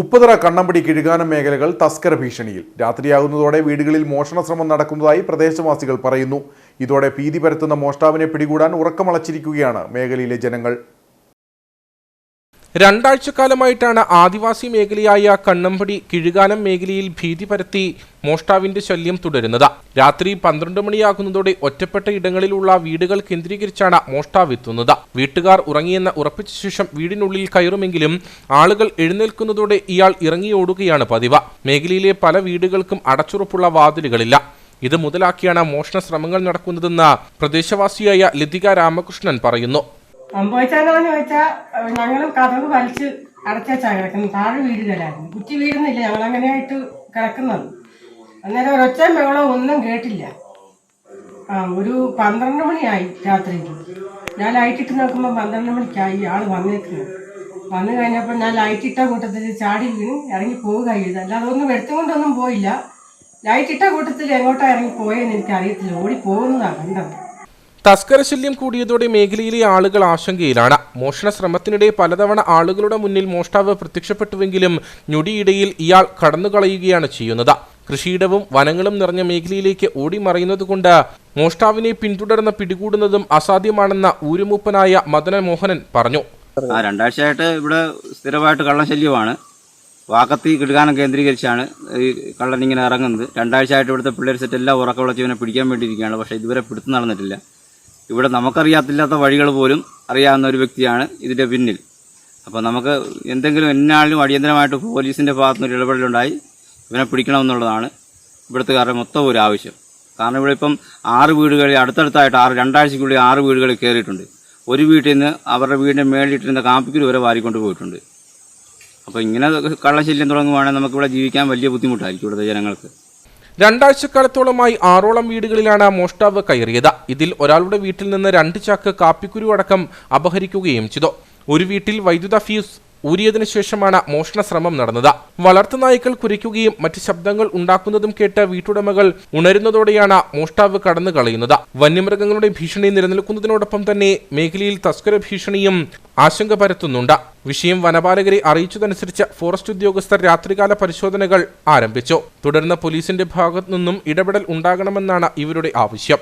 ഉപ്പുതറ കണ്ണമ്പടി കിഴുകാനം മേഖലകൾ തസ്കര ഭീഷണിയിൽ. രാത്രിയാകുന്നതോടെ വീടുകളിൽ മോഷണശ്രമം നടക്കുന്നതായി പ്രദേശവാസികൾ പറയുന്നു. ഇതോടെ ഭീതി പരത്തുന്ന മോഷ്ടാവിനെ പിടികൂടാൻ ഉറക്കമളച്ചിരിക്കുകയാണ് മേഖലയിലെ ജനങ്ങൾ. രണ്ടാഴ്ചക്കാലമായിട്ടാണ് ആദിവാസി മേഖലയായ കണ്ണമ്പടി കിഴുകാനം മേഖലയിൽ ഭീതി പരത്തി മോഷ്ടാവിന്റെ ശല്യം തുടരുന്നത്. രാത്രി പന്ത്രണ്ട് മണിയാകുന്നതോടെ ഒറ്റപ്പെട്ട ഇടങ്ങളിലുള്ള വീടുകൾ കേന്ദ്രീകരിച്ചാണ് മോഷ്ടാവ് എത്തുന്നത്. വീട്ടുകാർ ഉറങ്ങിയെന്ന് ഉറപ്പിച്ച ശേഷം വീടിനുള്ളിൽ കയറുമെങ്കിലും ആളുകൾ എഴുന്നേൽക്കുന്നതോടെ ഇയാൾ ഇറങ്ങിയോടുകയാണ് പതിവ്. മേഖലയിലെ പല വീടുകൾക്കും അടച്ചുറപ്പുള്ള വാതിലുകളില്ല. ഇത് മുതലാക്കിയാണ് മോഷണ ശ്രമങ്ങൾ നടക്കുന്നതെന്ന് പ്രദേശവാസിയായ ലതിക രാമകൃഷ്ണൻ പറയുന്നു. സംഭവിച്ചതെന്ന് ചോദിച്ചാൽ ഞങ്ങൾ കഥവ് വലിച്ച് അടച്ചാ കിടക്കുന്നത്. താഴെ വീടുകളായിരുന്നു കുറ്റി വീടുന്നില്ല. ഞങ്ങൾ അങ്ങനെയായിട്ട് കിടക്കുന്നത്. അന്നേരം ഒരൊച്ച ബഹളവും ഒന്നും കേട്ടില്ല. ആ ഒരു പന്ത്രണ്ട് മണിയായി രാത്രിയിൽ ഞാൻ ലൈറ്റിട്ട് നോക്കുമ്പോൾ പന്ത്രണ്ട് മണിക്കായി ആൾ വന്നേക്കുന്നു. വന്നു കഴിഞ്ഞപ്പോൾ ഞാൻ ലൈറ്റിട്ട കൂട്ടത്തിൽ ചാടി വീണ് ഇറങ്ങി പോവുക ചെയ്തു അല്ലാതെ ഒന്നും എടുത്തുകൊണ്ടൊന്നും പോയില്ല. ലൈറ്റിട്ട കൂട്ടത്തിൽ എങ്ങോട്ടാണ് ഇറങ്ങി പോയെന്ന് എനിക്ക് അറിയത്തില്ല ഓടി പോകുന്നതാണ് കണ്ടത്. തസ്കരശല്യം കൂടിയതോടെ മേഖലയിലെ ആളുകൾ ആശങ്കയിലാണ്. മോഷണ ശ്രമത്തിനിടെ പലതവണ ആളുകളുടെ മുന്നിൽ മോഷ്ടാവ് പ്രത്യക്ഷപ്പെട്ടുവെങ്കിലും ഞൊടിയിടയിൽ ഇയാൾ കടന്നുകളയുകയാണ് ചെയ്യുന്നത്. കൃഷിയിടവും വനങ്ങളും നിറഞ്ഞ മേഖലയിലേക്ക് ഓടിമറയുന്നതുകൊണ്ട് മോഷ്ടാവിനെ പിന്തുടർന്ന് പിടികൂടുന്നതും അസാധ്യമാണെന്ന് ഊരുമൂപ്പനായ മദന മോഹനൻ പറഞ്ഞു. ആ രണ്ടാഴ്ചയായിട്ട് ഇവിടെ സ്ഥിരമായിട്ട് കള്ളശല്യമാണ് വാക്കത്തി കിടുകാനം കേന്ദ്രീകരിച്ചാണ് ഈ കള്ളൻ ഇങ്ങനെ ഇറങ്ങുന്നത്. രണ്ടാഴ്ചയായിട്ട് ഇവിടുത്തെ പിള്ളേർ സെറ്റ് എല്ലാം ഉറക്കം വിളച്ചവനെ പിടിക്കാൻ വേണ്ടിയിരിക്കുകയാണ്. പക്ഷേ ഇതുവരെ പിടുത്തം നടന്നിട്ടില്ല. ഇവിടെ നമുക്കറിയാത്തില്ലാത്ത വഴികൾ പോലും അറിയാവുന്ന ഒരു വ്യക്തിയാണ് ഇതിന്റെ പിന്നിൽ. അപ്പോൾ നമുക്ക് എന്തെങ്കിലും എന്നാളിലും അടിയന്തരമായിട്ട് പോലീസിന്റെ ഭാഗത്തുനിന്ന് ഒരു ഇടപെടലുണ്ടായി. ഇവനെ പിടിക്കണമെന്നുള്ളതാണ് ഇവിടുത്തുകാരുടെ മൊത്തം ഒരു ആവശ്യം. കാരണം ഇവിടെ ഇപ്പം ആറ് വീടുകളിൽ അടുത്തടുത്തായിട്ട് ആറ് രണ്ടാഴ്ചക്കുള്ളിൽ ആറ് വീടുകളിൽ കയറിയിട്ടുണ്ട് ഒരു വീട്ടിൽ നിന്ന് അവരുടെ വീടിന്റെ മേളിലിട്ടിരുന്ന കാപ്പിക്കുരു വരെ വാരിക്കൊണ്ട് പോയിട്ടുണ്ട്. അപ്പോൾ ഇങ്ങനെ കള്ളശല്യം തുടങ്ങുവാണെങ്കിൽ നമുക്കിവിടെ ജീവിക്കാൻ വലിയ ബുദ്ധിമുട്ടായിരിക്കും ഇവിടുത്തെ ജനങ്ങൾക്ക്. രണ്ടാഴ്ചക്കാലത്തോളമായി ആറോളം വീടുകളിലാണ് മോഷ്ടാവ് കയറിയത്. ഇതിൽ ഒരാളുടെ വീട്ടിൽ നിന്ന് രണ്ട് ചാക്ക് കാപ്പിക്കുരു അടക്കം അപഹരിക്കുകയും ചെയ്തു. ഒരു വീട്ടിൽ വൈദ്യുത ഫ്യൂസ് ഊരിയതിനു ശേഷമാണ് മോഷണ ശ്രമം നടന്നത് വളർത്തുനായ്ക്കൾ കുരയ്ക്കുകയും മറ്റ് ശബ്ദങ്ങൾ ഉണ്ടാക്കുന്നതും കേട്ട് വീട്ടുടമകൾ ഉണരുന്നതോടെയാണ് മോഷ്ടാവ് കടന്നു കളയുന്നത്. വന്യമൃഗങ്ങളുടെ ഭീഷണി നിലനിൽക്കുന്നതിനോടൊപ്പം തന്നെ മേഖലയിൽ തസ്കര ഭീഷണിയും ആശങ്ക പരത്തുന്നുണ്ട്. വിഷയം വനപാലകരെ അറിയിച്ചതനുസരിച്ച് ഫോറസ്റ്റ് ഉദ്യോഗസ്ഥർ രാത്രികാല പരിശോധനകൾ ആരംഭിച്ചു. തുടർന്ന് പോലീസിന്റെ ഭാഗത്തു നിന്നും ഇടപെടൽ ഉണ്ടാകണമെന്നാണ് ഇവരുടെ ആവശ്യം.